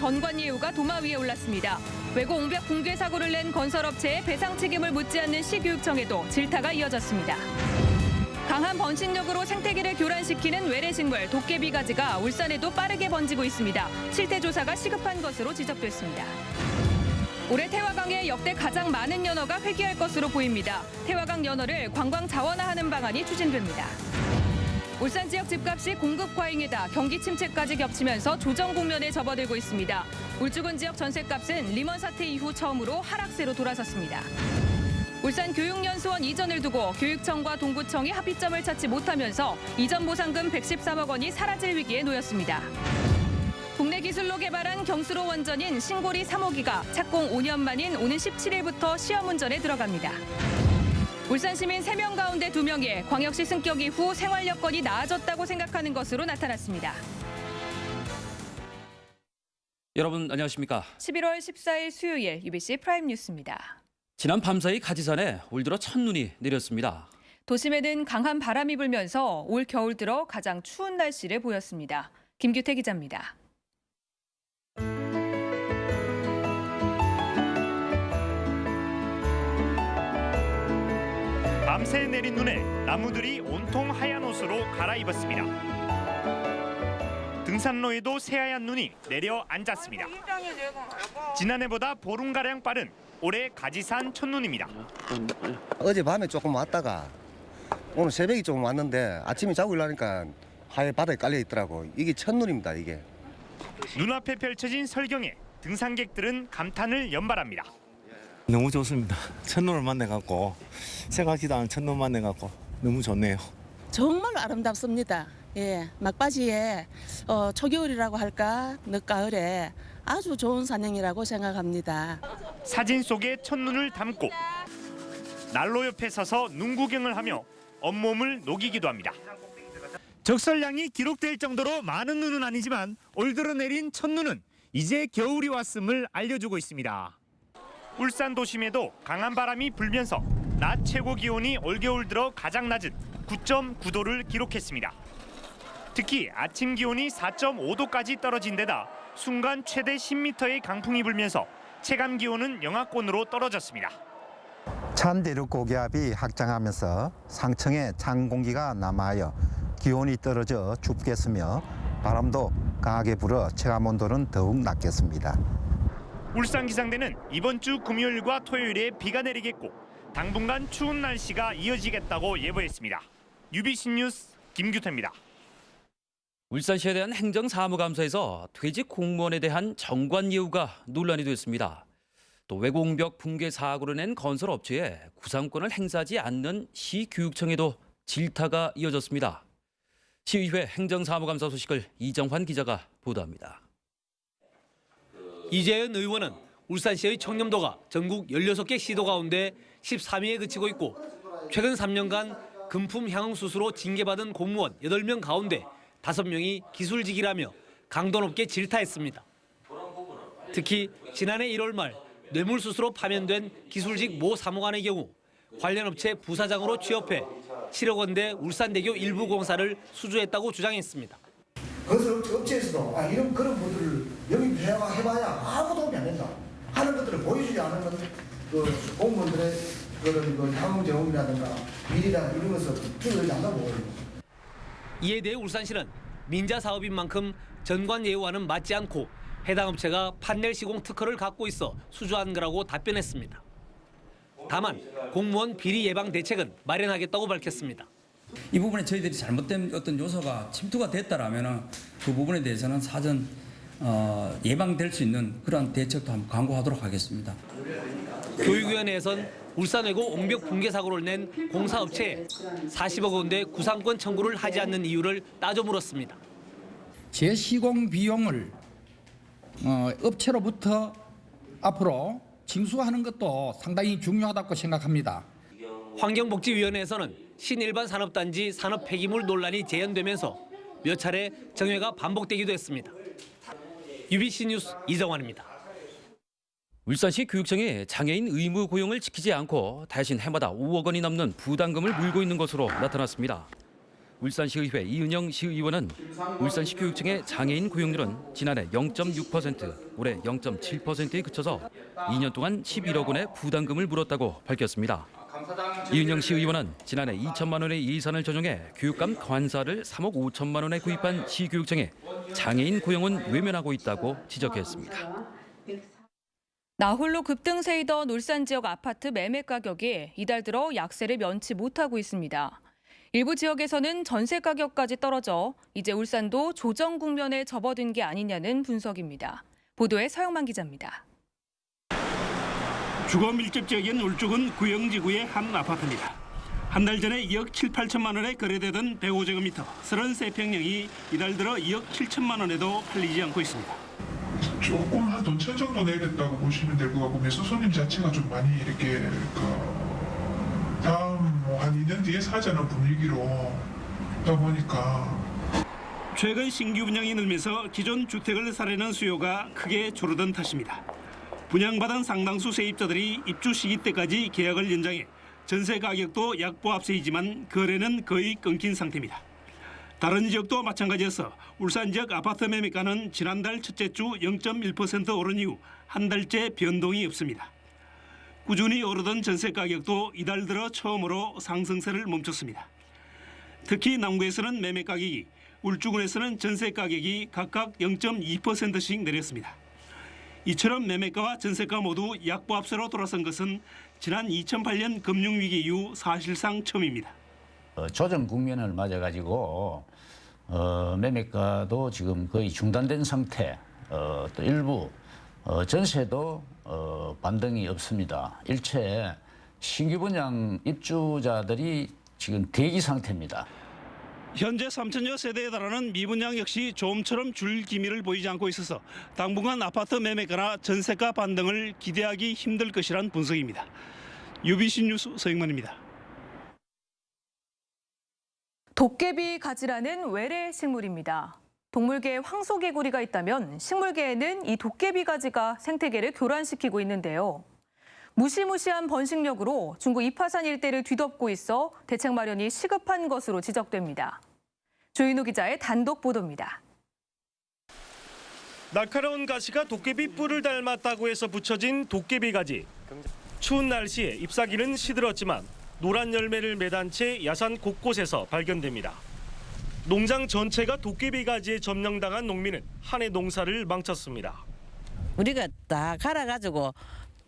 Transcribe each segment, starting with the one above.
전관예우가 도마 위에 올랐습니다. 외고 옹벽 붕괴 사고를 낸 건설업체의 배상 책임을 묻지 않는 시교육청에도 질타가 이어졌습니다. 강한 번식력으로 생태계를 교란시키는 외래식물 도깨비 가지가 울산에도 빠르게 번지고 있습니다. 실태 조사가 시급한 것으로 지적됐습니다. 올해 태화강에 역대 가장 많은 연어가 회귀할 것으로 보입니다. 태화강 연어를 관광 자원화하는 방안이 추진됩니다. 울산 지역 집값이 공급 과잉이다 경기 침체까지 겹치면서 조정 국면에 접어들고 있습니다. 울주군 지역 전셋값은 리먼 사태 이후 처음으로 하락세로 돌아섰습니다. 울산 교육연수원 이전을 두고 교육청과 동구청이 합의점을 찾지 못하면서 이전 보상금 113억 원이 사라질 위기에 놓였습니다. 국내 기술로 개발한 경수로 원전인 신고리 3호기가 착공 5년 만인 오는 17일부터 시험 운전에 들어갑니다. 울산 시민 3명 가운데 2명이 광역시 승격 이후 생활 여건이 나아졌다고 생각하는 것으로 나타났습니다. 여러분 안녕하십니까? 11월 14일 수요일 UBC 프라임 뉴스입니다. 지난 밤사이 가지산에 올 들어 첫눈이 내렸습니다. 도심에는 강한 바람이 불면서 올 겨울 들어 가장 추운 날씨를 보였습니다. 김규태 기자입니다. 밤새 내린 눈에 나무들이 온통 하얀 옷으로 갈아입었습니다. 등산로에도 새하얀 눈이 내려 앉았습니다. 지난해보다 보름가량 빠른 올해 가지산 첫눈입니다. 어제 밤에 조금 왔다가 오늘 새벽에 조금 왔는데 아침에 자고 일어나니까 하얘 바닥에 깔려 있더라고. 이게 첫눈입니다, 이게. 눈앞에 펼쳐진 설경에 등산객들은 감탄을 연발합니다. 너무 좋습니다. 첫눈을 만나갖고 생각지도 않은 첫눈 만나갖고 너무 좋네요. 정말 아름답습니다. 예, 막바지에 어, 초겨울이라고 할까 늦가을에 아주 좋은 산행이라고 생각합니다. 사진 속에 첫눈을 담고 난로 옆에 서서 눈 구경을 하며 온몸을 녹이기도 합니다. 적설량이 기록될 정도로 많은 눈은 아니지만 올 들어 내린 첫눈은 이제 겨울이 왔음을 알려주고 있습니다. 울산 도심에도 강한 바람이 불면서 낮 최고 기온이 올겨울 들어 가장 낮은 9.9도를 기록했습니다. 특히 아침 기온이 4.5도까지 떨어진 데다 순간 최대 10m의 강풍이 불면서 체감 기온은 영하권으로 떨어졌습니다. 찬 대륙 고기압이 확장하면서 상층에 찬 공기가 남하여 기온이 떨어져 춥겠으며 바람도 강하게 불어 체감 온도는 더욱 낮겠습니다. 울산 기상대는 이번 주 금요일과 토요일에 비가 내리겠고 당분간 추운 날씨가 이어지겠다고 예보했습니다. UBC 뉴스 김규태입니다. 울산시에 대한 행정사무감사에서 퇴직 공무원에 대한 정관 예우가 논란이 됐습니다. 또 외공벽 붕괴 사고를 낸 건설업체에 구상권을 행사하지 않는 시교육청에도 질타가 이어졌습니다. 시의회 행정사무감사 소식을 이정환 기자가 보도합니다. 이재현 의원은 울산시의 청렴도가 전국 16개 시도 가운데 13위에 그치고 있고 최근 3년간 금품 향응 수수로 징계받은 공무원 8명 가운데 5명이 기술직이라며 강도 높게 질타했습니다. 특히 지난해 1월 말 뇌물수수로 파면된 기술직 모 사무관의 경우 관련 업체 부사장으로 취업해 7억 원대 울산대교 일부 공사를 수주했다고 주장했습니다. 건설 업체에서도 아, 이런 그런 것들을 여기 해봐, 해봐야 아무 도움이 안 된다 하는 것들을 보여주지 않으면 그 공무원들의 그런 그 향후 경험이라든가 미래나 이런 것을 줄여지 않다고 보거든요. 이에 대해 울산시는 민자 사업인 만큼 전관 예우와는 맞지 않고 해당 업체가 판넬 시공 특허를 갖고 있어 수주한 거라고 답변했습니다. 다만 공무원 비리 예방 대책은 마련하겠다고 밝혔습니다. 이 부분에 저희들이 잘못된 어떤 요소가 침투가 됐다라면은 그 부분에 대해서는 사전 어, 예방될 수 있는 그런 대책도 한번 강구하도록 하겠습니다. 교육위원회에선 울산외고 옹벽 붕괴 사고를 낸 공사업체에 40억 원대 구상권 청구를 하지 않는 이유를 따져 물었습니다. 재시공 비용을 어, 업체로부터 앞으로 징수하는 것도 상당히 중요하다고 생각합니다. 환경복지위원회에서는 신일반 산업단지 산업 폐기물 논란이 재현되면서 몇 차례 정회가 반복되기도 했습니다. UBC 뉴스 이정환입니다. 울산시 교육청이 장애인 의무 고용을 지키지 않고 대신 해마다 5억 원이 넘는 부담금을 물고 있는 것으로 나타났습니다. 울산시의회 이은영 시의원은 울산시 교육청의 장애인 고용률은 지난해 0.6%, 올해 0.7%에 그쳐서 2년 동안 11억 원의 부담금을 물었다고 밝혔습니다. 이은영 시의원은 지난해 2천만 원의 예산을 전용해 교육감 관사를 3억 5천만 원에 구입한 시교육청에 장애인 고용은 외면하고 있다고 지적했습니다. 나홀로 급등세이던 울산 지역 아파트 매매 가격이 이달 들어 약세를 면치 못하고 있습니다. 일부 지역에서는 전세 가격까지 떨어져 이제 울산도 조정 국면에 접어든 게 아니냐는 분석입니다. 보도에 서영만 기자입니다. 주거 밀집 지역인 울주군 구영지구의 한 아파트입니다. 한 달 전에 2억 7, 8천만 원에 거래되던 105제곱미터 33평형이 이달 들어 2억 7천만 원에도 팔리지 않고 있습니다. 조금 한 돈천 정도 내겠다고 보시면 될 것 같고 매수 손님 자체가 좀 많이 이렇게 그 다음 뭐한 2년 뒤에 사자는 분위기로 다 보니까 최근 신규 분양이 늘면서 기존 주택을 사려는 수요가 크게 줄어든 탓입니다. 분양받은 상당수 세입자들이 입주 시기 때까지 계약을 연장해 전세 가격도 약보합세이지만 거래는 거의 끊긴 상태입니다. 다른 지역도 마찬가지여서 울산 지역 아파트 매매가는 지난달 첫째 주 0.1% 오른 이후 한 달째 변동이 없습니다. 꾸준히 오르던 전세 가격도 이달 들어 처음으로 상승세를 멈췄습니다. 특히 남구에서는 매매 가격이 울주군에서는 전세 가격이 각각 0.2%씩 내렸습니다. 이처럼 매매가와 전세가 모두 약보합세로 돌아선 것은 지난 2008년 금융위기 이후 사실상 처음입니다. 어, 조정 국면을 맞아가지고 어, 매매가도 지금 거의 중단된 상태. 어, 또 일부 어, 전세도 어, 반등이 없습니다. 일체 신규 분양 입주자들이 지금 대기 상태입니다. 현재 3천여 세대에 달하는 미분양 역시 조음처럼 줄 기미를 보이지 않고 있어서 당분간 아파트 매매가나 전세가 반등을 기대하기 힘들 것이란 분석입니다. UBC 뉴스 서영만입니다. 도깨비 가지라는 외래 식물입니다. 동물계에 황소개구리가 있다면 식물계에는 이 도깨비 가지가 생태계를 교란시키고 있는데요. 무시무시한 번식력으로 중구 이파산 일대를 뒤덮고 있어 대책 마련이 시급한 것으로 지적됩니다. 조인호 기자의 단독 보도입니다. 날카로운 가시가 도깨비 뿔을 닮았다고 해서 붙여진 도깨비 가지. 추운 날씨에 잎사귀는 시들었지만 노란 열매를 매단 채 야산 곳곳에서 발견됩니다. 농장 전체가 도깨비 가지에 점령당한 농민은 한 해 농사를 망쳤습니다. 우리가 다 갈아가지고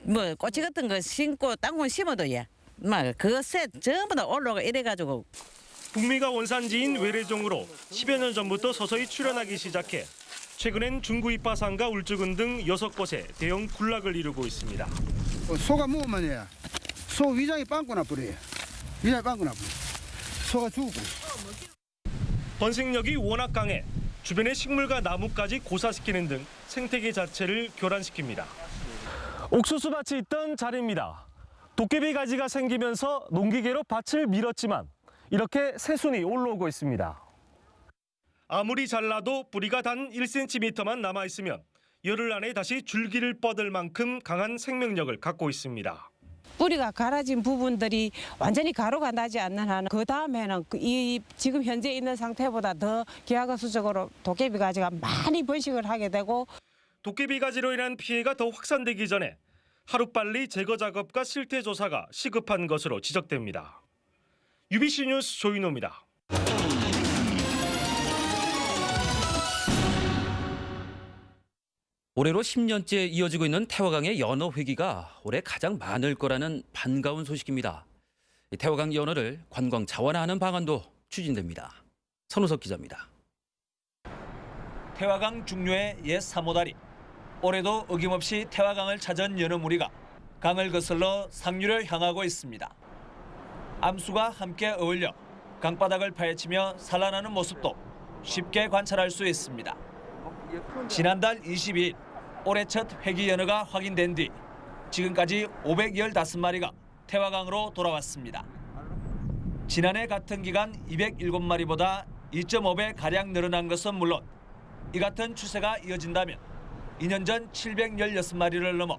뭐 꼬치 같은 거 심고 땅콩 심어도 예. 막 그것에 전부 다 올라가 이래가지고 북미가 원산지인 외래종으로 10여 년 전부터 서서히 출현하기 시작해 최근엔 중구 이파산과 울주군 등 여섯 곳에 대형 군락을 이루고 있습니다. 소가 먹으면 예. 소 위장이 빵꾸 나버려요. 위장이 빵꾸 나버려. 소가 죽고. 번식력이 워낙 강해 주변의 식물과 나무까지 고사시키는 등 생태계 자체를 교란시킵니다. 옥수수밭이 있던 자리입니다. 도깨비 가지가 생기면서 농기계로 밭을 밀었지만 이렇게 새순이 올라오고 있습니다. 아무리 잘라도 뿌리가 단 1cm만 남아 있으면 열흘 안에 다시 줄기를 뻗을 만큼 강한 생명력을 갖고 있습니다. 뿌리가 갈아진 부분들이 완전히 가루가 나지 않는 한은 그 다음에는 그이 지금 현재 있는 상태보다 더 기하급수적으로 도깨비 가지가 많이 번식을 하게 되고 도깨비 가지로 인한 피해가 더 확산되기 전에 하루빨리 제거 작업과 실태 조사가 시급한 것으로 지적됩니다. UBC 뉴스 조인호입니다. 올해로 10년째 이어지고 있는 태화강의 연어 회기가 올해 가장 많을 거라는 반가운 소식입니다. 이 태화강 연어를 관광 자원화하는 방안도 추진됩니다. 선우석 기자입니다. 태화강 중류의 옛 사모다리. 올해도 어김없이 태화강을 찾은 연어 무리가 강을 거슬러 상류를 향하고 있습니다. 암수가 함께 어울려 강바닥을 파헤치며 산란하는 모습도 쉽게 관찰할 수 있습니다. 지난달 22일 올해 첫 회기 연어가 확인된 뒤 지금까지 515마리가 태화강으로 돌아왔습니다. 지난해 같은 기간 207마리보다 2.5배 가량 늘어난 것은 물론 이 같은 추세가 이어진다면 2년 전 716마리를 넘어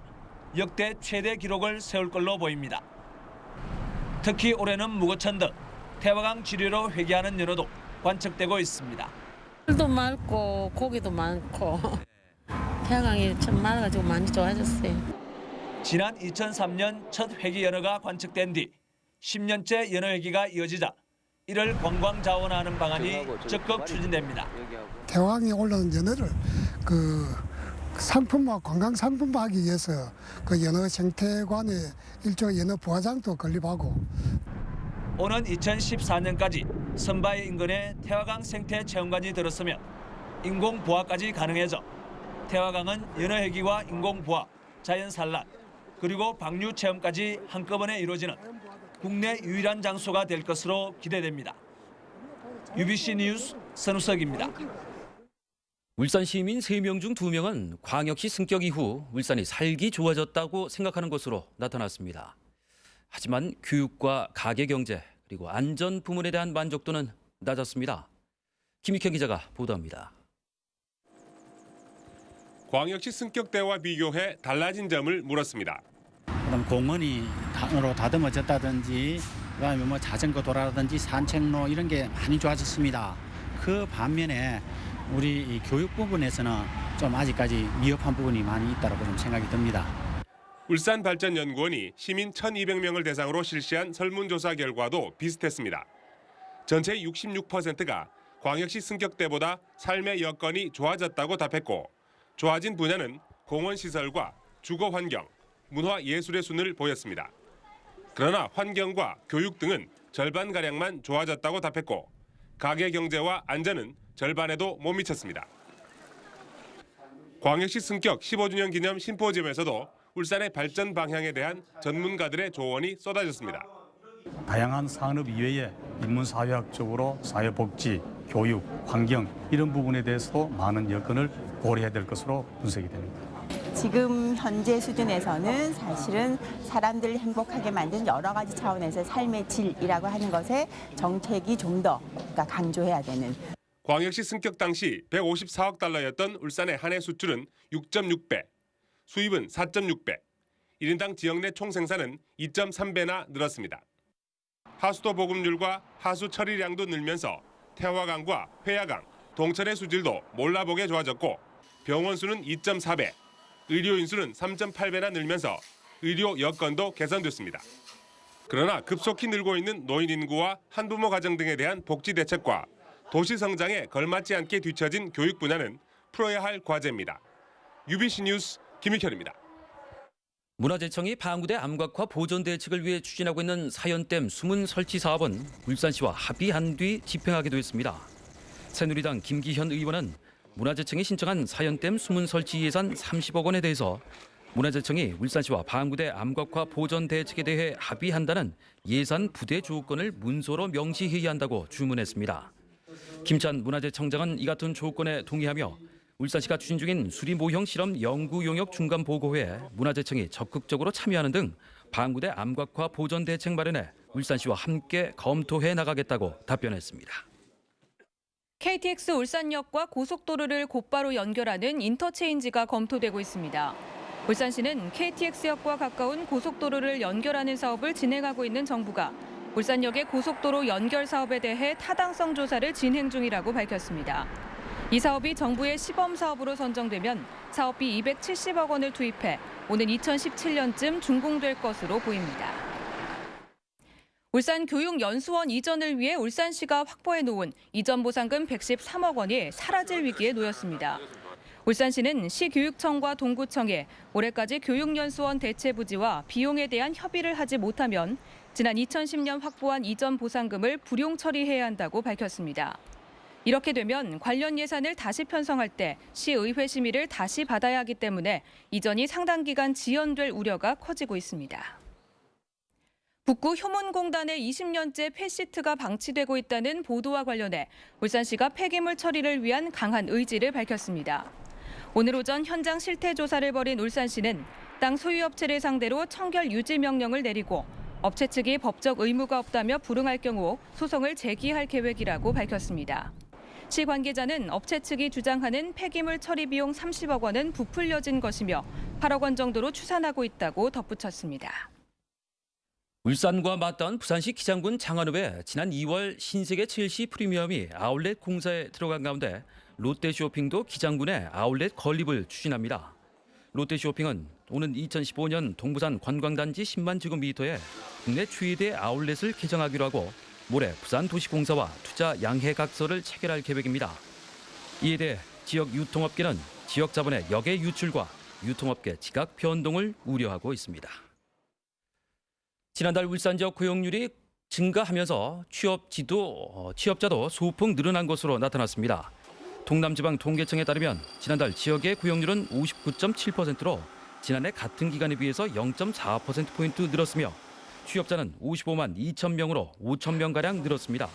역대 최대 기록을 세울 걸로 보입니다. 특히 올해는 무거천 등 태화강 지류로 회귀하는 연어도 관측되고 있습니다. 물도 맑고 고기도 많고 태양광이 참 많아가지고 많이 좋아졌어요. 지난 2003년 첫 회기 연어가 관측된 뒤 10년째 연어 회기가 이어지자 이를 관광 자원화하는 방안이 적극 추진됩니다. 대왕에 올라온 연어를 그 상품화 관광 상품화하기 위해서 그 연어 생태관에 일종의 연어 부화장도 건립하고 오는 2014년까지 선바위 인근에 태화강 생태 체험관이 들었으면 인공 부화까지 가능해져 태화강은 연어 해기와 인공 부화, 자연 산란 그리고 방류 체험까지 한꺼번에 이루어지는 국내 유일한 장소가 될 것으로 기대됩니다. UBC 뉴스 선우석입니다. 울산 시민 3명 중 2명은 광역시 승격 이후 울산이 살기 좋아졌다고 생각하는 것으로 나타났습니다. 하지만 교육과 가계 경제 그리고 안전 부문에 대한 만족도는 낮았습니다. 김익현 기자가 보도합니다. 광역시 승격대와 비교해 달라진 점을 물었습니다. 그럼 공원이 으로 다듬어졌다든지 그다음에 뭐 자전거 도라든지 산책로 이런 게 많이 좋아졌습니다. 그 반면에 우리 이 교육 부분에서는 좀 아직까지 미흡한 부분이 많이 있다고 좀 생각이 듭니다. 울산발전연구원이 시민 1,200명을 대상으로 실시한 설문조사 결과도 비슷했습니다. 전체 66%가 광역시 승격대보다 삶의 여건이 좋아졌다고 답했고 좋아진 분야는 공원 시설과 주거 환경, 문화 예술의 순을 보였습니다. 그러나 환경과 교육 등은 절반 가량만 좋아졌다고 답했고 가계 경제와 안전은 절반에도 못 미쳤습니다. 광역시 승격 15주년 기념 심포지엄에서도 울산의 발전 방향에 대한 전문가들의 조언이 쏟아졌습니다. 다양한 산업 이외에 인문사회학적으로 사회복지, 교육, 환경 이런 부분에 대해서도 많은 여건을 고려해야 될 것으로 분석이 됩니다. 지금 현재 수준에서는 사실은 사람들을 행복하게 만든 여러 가지 차원에서 삶의 질이라고 하는 것에 정책이 좀더 그러니까 강조해야 되는 광역시 승격 당시 154억 달러였던 울산의 한 해 수출은 6.6배, 수입은 4.6배, 1인당 지역 내 총 생산은 2.3배나 늘었습니다. 하수도 보급률과 하수 처리량도 늘면서 태화강과 회야강, 동천의 수질도 몰라보게 좋아졌고 병원 수는 2.4배, 의료 인 수는 3.8배나 늘면서 의료 여건도 개선됐습니다. 그러나 급속히 늘고 있는 노인 인구와 한부모 가정 등에 대한 복지 대책과 도시 성장에 걸맞지 않게 뒤처진 교육 분야는 풀어야 할 과제입니다. UBC 뉴스 김익현입니다. 문화재청이 방구대 암각화 보존 대책을 위해 추진하고 있는 사연댐 수문 설치 사업은 울산시와 합의한 뒤 집행하기도 했습니다. 새누리당 김기현 의원은 문화재청이 신청한 사연댐 수문 설치 예산 30억 원에 대해서 문화재청이 울산시와 방구대 암각화 보존 대책에 대해 합의한다는 예산 부대 조건을 문서로 명시해야 한다고 주문했습니다. 김찬 문화재청장은 이 같은 조건에 동의하며 울산시가 추진 중인 수리 모형 실험 연구 용역 중간 보고회에 문화재청이 적극적으로 참여하는 등 방구대 암각화 보존 대책 마련에 울산시와 함께 검토해 나가겠다고 답변했습니다. KTX 울산역과 고속도로를 곧바로 연결하는 인터체인지가 검토되고 있습니다. 울산시는 KTX역과 가까운 고속도로를 연결하는 사업을 진행하고 있는 정부가 울산역의 고속도로 연결 사업에 대해 타당성 조사를 진행 중이라고 밝혔습니다. 이 사업이 정부의 시범 사업으로 선정되면 사업비 270억 원을 투입해 오는 2017년쯤 준공될 것으로 보입니다. 울산 교육연수원 이전을 위해 울산시가 확보해 놓은 이전 보상금 113억 원이 사라질 위기에 놓였습니다. 울산시는 시교육청과 동구청에 올해까지 교육연수원 대체 부지와 비용에 대한 협의를 하지 못하면 지난 2010년 확보한 이전 보상금을 불용 처리해야 한다고 밝혔습니다. 이렇게 되면 관련 예산을 다시 편성할 때 시의회 심의를 다시 받아야 하기 때문에 이전이 상당 기간 지연될 우려가 커지고 있습니다. 북구 효문공단에 20년째 폐시트가 방치되고 있다는 보도와 관련해 울산시가 폐기물 처리를 위한 강한 의지를 밝혔습니다. 오늘 오전 현장 실태 조사를 벌인 울산시는 땅 소유업체를 상대로 청결 유지 명령을 내리고 업체 측이 법적 의무가 없다며 불응할 경우 소송을 제기할 계획이라고 밝혔습니다. 시 관계자는 업체 측이 주장하는 폐기물 처리 비용 30억 원은 부풀려진 것이며 8억 원 정도로 추산하고 있다고 덧붙였습니다. 울산과 맞닿은 부산시 기장군 장안읍에 지난 2월 신세계 첼시 프리미엄이 아울렛 공사에 들어간 가운데 롯데쇼핑도 기장군의 아울렛 건립을 추진합니다. 롯데쇼핑은 오는 2015년 동부산 관광단지 10만 제곱미터에 국내 최대 아울렛을 개장하기로 하고 모레 부산도시공사와 투자 양해각서를 체결할 계획입니다. 이에 대해 지역 유통업계는 지역 자본의 역의 유출과 유통업계 지각 변동을 우려하고 있습니다. 지난달 울산 지역 고용률이 증가하면서 취업지도 어, 취업자도 소폭 늘어난 것으로 나타났습니다. 동남지방 통계청에 따르면 지난달 지역의 고용률은 59.7%로 지난해 같은 기간에 비해서 0.4% 포인트 늘었으며 취업자는 55만 2천 명으로 5천 명 가량 늘었습니다.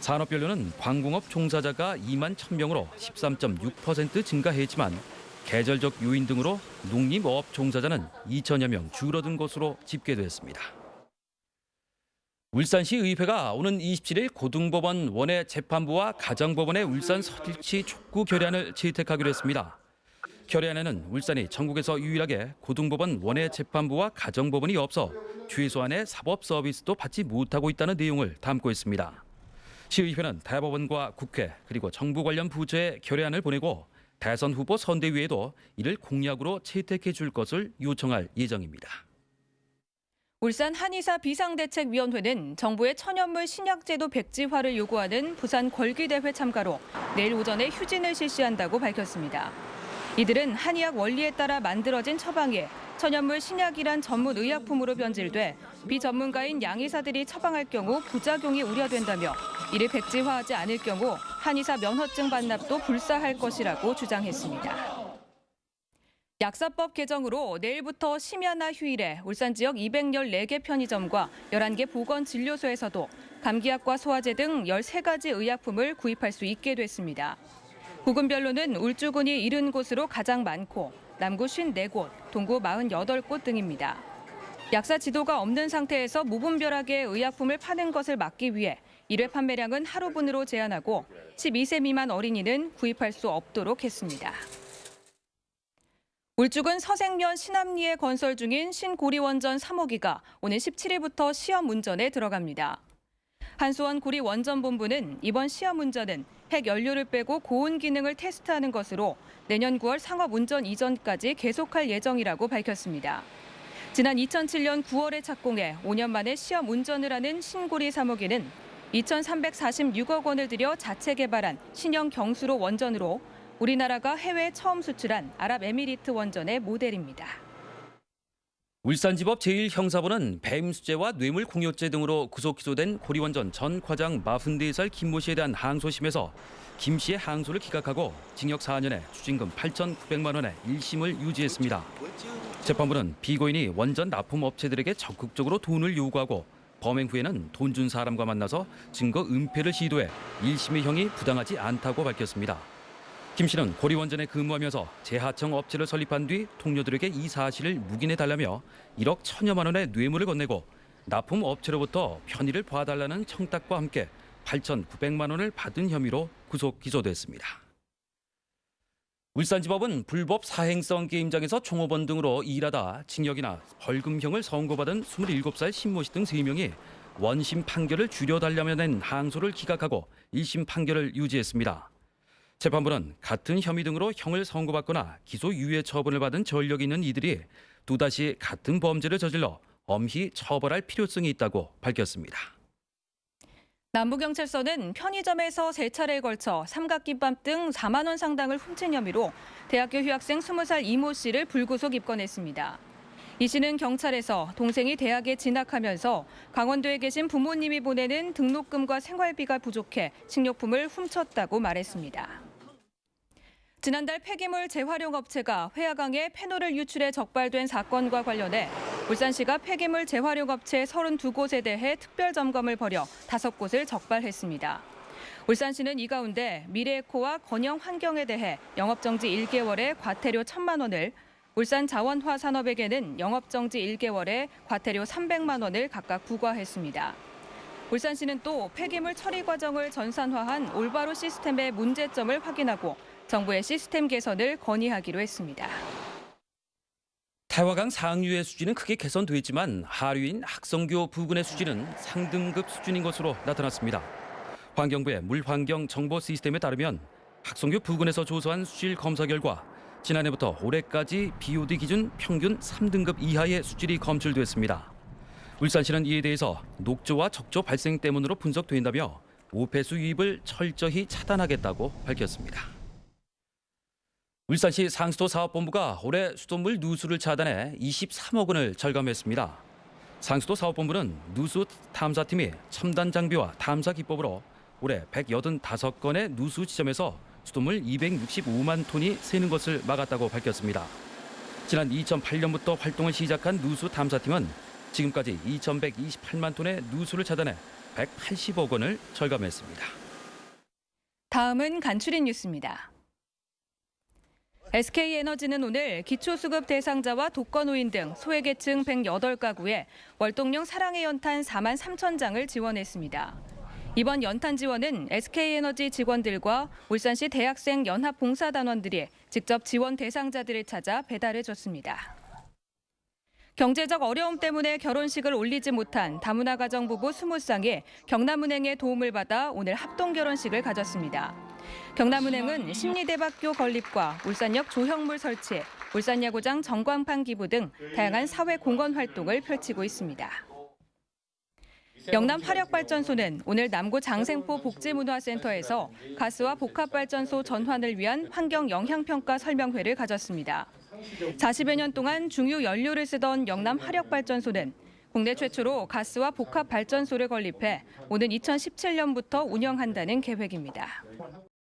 산업별로는 광공업 종사자가 2만 1천 명으로 13.6% 증가했지만 계절적 요인 등으로 농림어업 종사자는 2천여 명 줄어든 것으로 집계됐습니다. 울산시 의회가 오는 27일 고등법원 원외 재판부와 가정법원의 울산 서일치 촉구 결의안을 채택하기로 했습니다. 결의안에는 울산이 전국에서 유일하게 고등법원 원외 재판부와 가정법원이 없어 최소한의 사법 서비스도 받지 못하고 있다는 내용을 담고 있습니다. 시의회는 대법원과 국회 그리고 정부 관련 부처에 결의안을 보내고 대선 후보 선대위에도 이를 공약으로 채택해 줄 것을 요청할 예정입니다. 울산 한의사 비상대책위원회는 정부의 천연물 신약제도 백지화를 요구하는 부산 걸기대회 참가로 내일 오전에 휴진을 실시한다고 밝혔습니다. 이들은 한의학 원리에 따라 만들어진 처방에 천연물 신약이란 전문 의약품으로 변질돼 비전문가인 양의사들이 처방할 경우 부작용이 우려된다며 이를 백지화하지 않을 경우 한의사 면허증 반납도 불사할 것이라고 주장했습니다. 약사법 개정으로 내일부터 심야나 휴일에 울산 지역 214개 편의점과 11개 보건진료소에서도 감기약과 소화제 등 13가지 의약품을 구입할 수 있게 됐습니다. 구군별로는 울주군이 70곳으로 가장 많고 남구 54곳, 동구 48곳 등입니다. 약사 지도가 없는 상태에서 무분별하게 의약품을 파는 것을 막기 위해 1회 판매량은 하루분으로 제한하고 12세 미만 어린이는 구입할 수 없도록 했습니다. 울주군 서생면 신암리에 건설 중인 신고리원전 3호기가 오는 17일부터 시험 운전에 들어갑니다. 한수원 고리 원전본부는 이번 시험 운전은 핵 연료를 빼고 고온 기능을 테스트하는 것으로 내년 9월 상업 운전 이전까지 계속할 예정이라고 밝혔습니다. 지난 2007년 9월에 착공해 5년 만에 시험 운전을 하는 신고리 3호기는 2,346억 원을 들여 자체 개발한 신형 경수로 원전으로 우리나라가 해외에 처음 수출한 아랍에미리트 원전의 모델입니다. 울산지법 제1형사부는 배임수재와 뇌물공여죄 등으로 구속 기소된 고리원전 전 과장 44살 김모 씨에 대한 항소심에서 김 씨의 항소를 기각하고 징역 4년에 추징금 8,900만 원의 1심을 유지했습니다. 재판부는 비고인이 원전 납품업체들에게 적극적으로 돈을 요구하고 범행 후에는 돈 준 사람과 만나서 증거 은폐를 시도해 1심의 형이 부당하지 않다고 밝혔습니다. 김 씨는 고리원전에 근무하면서 재하청 업체를 설립한 뒤 동료들에게 이 사실을 묵인해 달라며 1억 천여만 원의 뇌물을 건네고 납품 업체로부터 편의를 봐달라는 청탁과 함께 8,900만 원을 받은 혐의로 구속 기소됐습니다. 울산지법은 불법 사행성 게임장에서 종업원 등으로 일하다 징역이나 벌금형을 선고받은 27살 신모 씨등 3명이 원심 판결을 줄여달라며 낸 항소를 기각하고 1심 판결을 유지했습니다. 재판부는 같은 혐의 등으로 형을 선고받거나 기소 유예 처분을 받은 전력이 있는 이들이 또다시 같은 범죄를 저질러 엄히 처벌할 필요성이 있다고 밝혔습니다. 남부경찰서는 편의점에서 세 차례에 걸쳐 삼각김밥 등 4만 원 상당을 훔친 혐의로 대학교 휴학생 20살 이모 씨를 불구속 입건했습니다. 이 씨는 경찰에서 동생이 대학에 진학하면서 강원도에 계신 부모님이 보내는 등록금과 생활비가 부족해 식료품을 훔쳤다고 말했습니다. 지난달 폐기물 재활용 업체가 회화강에 페놀을 유출해 적발된 사건과 관련해 울산시가 폐기물 재활용 업체 32곳에 대해 특별 점검을 벌여 5곳을 적발했습니다. 울산시는 이 가운데 미래에코와 건영 환경에 대해 영업정지 1개월에 과태료 1천만 원을 울산 자원화 산업에게는 영업정지 1개월에 과태료 300만 원을 각각 부과했습니다. 울산시는 또 폐기물 처리 과정을 전산화한 올바로 시스템의 문제점을 확인하고 정부의 시스템 개선을 건의하기로 했습니다. 태화강 상류의 수준은 크게 개선됐지만 하류인 학성교 부근의 수준은 상등급 수준인 것으로 나타났습니다. 환경부의 물환경 정보 시스템에 따르면 학성교 부근에서 조사한 수질 검사 결과 지난해부터 올해까지 BOD 기준 평균 3등급 이하의 수질이 검출됐습니다. 울산시는 이에 대해서 녹조와 적조 발생 때문으로 분석된다며 오폐수 유입을 철저히 차단하겠다고 밝혔습니다. 울산시 상수도 사업본부가 올해 수돗물 누수를 차단해 23억 원을 절감했습니다. 상수도 사업본부는 누수 탐사팀이 첨단 장비와 탐사 기법으로 올해 185건의 누수 지점에서 수돗물 265만 톤이 새는 것을 막았다고 밝혔습니다. 지난 2008년부터 활동을 시작한 누수 탐사팀은 지금까지 2,128만 톤의 누수를 차단해 180억 원을 절감했습니다. 다음은 간추린 뉴스입니다. SK에너지는 오늘 기초수급 대상자와 독거노인 등 소외계층 108가구에 월동용 사랑의 연탄 4만 3천 장을 지원했습니다. 이번 연탄 지원은 SK에너지 직원들과 울산시 대학생 연합 봉사단원들이 직접 지원 대상자들을 찾아 배달해 줬습니다. 경제적 어려움 때문에 결혼식을 올리지 못한 다문화 가정 부부 20쌍이 경남은행의 도움을 받아 오늘 합동 결혼식을 가졌습니다. 경남은행은 심리대박교 건립과 울산역 조형물 설치, 울산야구장 전광판 기부 등 다양한 사회 공헌 활동을 펼치고 있습니다. 영남 화력발전소는 오늘 남구 장생포 복지문화센터에서 가스와 복합발전소 전환을 위한 환경 영향평가 설명회를 가졌습니다. 40여 년 동안 중유 연료를 쓰던 영남 화력발전소는 국내 최초로 가스와 복합 발전소를 건립해 오는 2017년부터 운영한다는 계획입니다.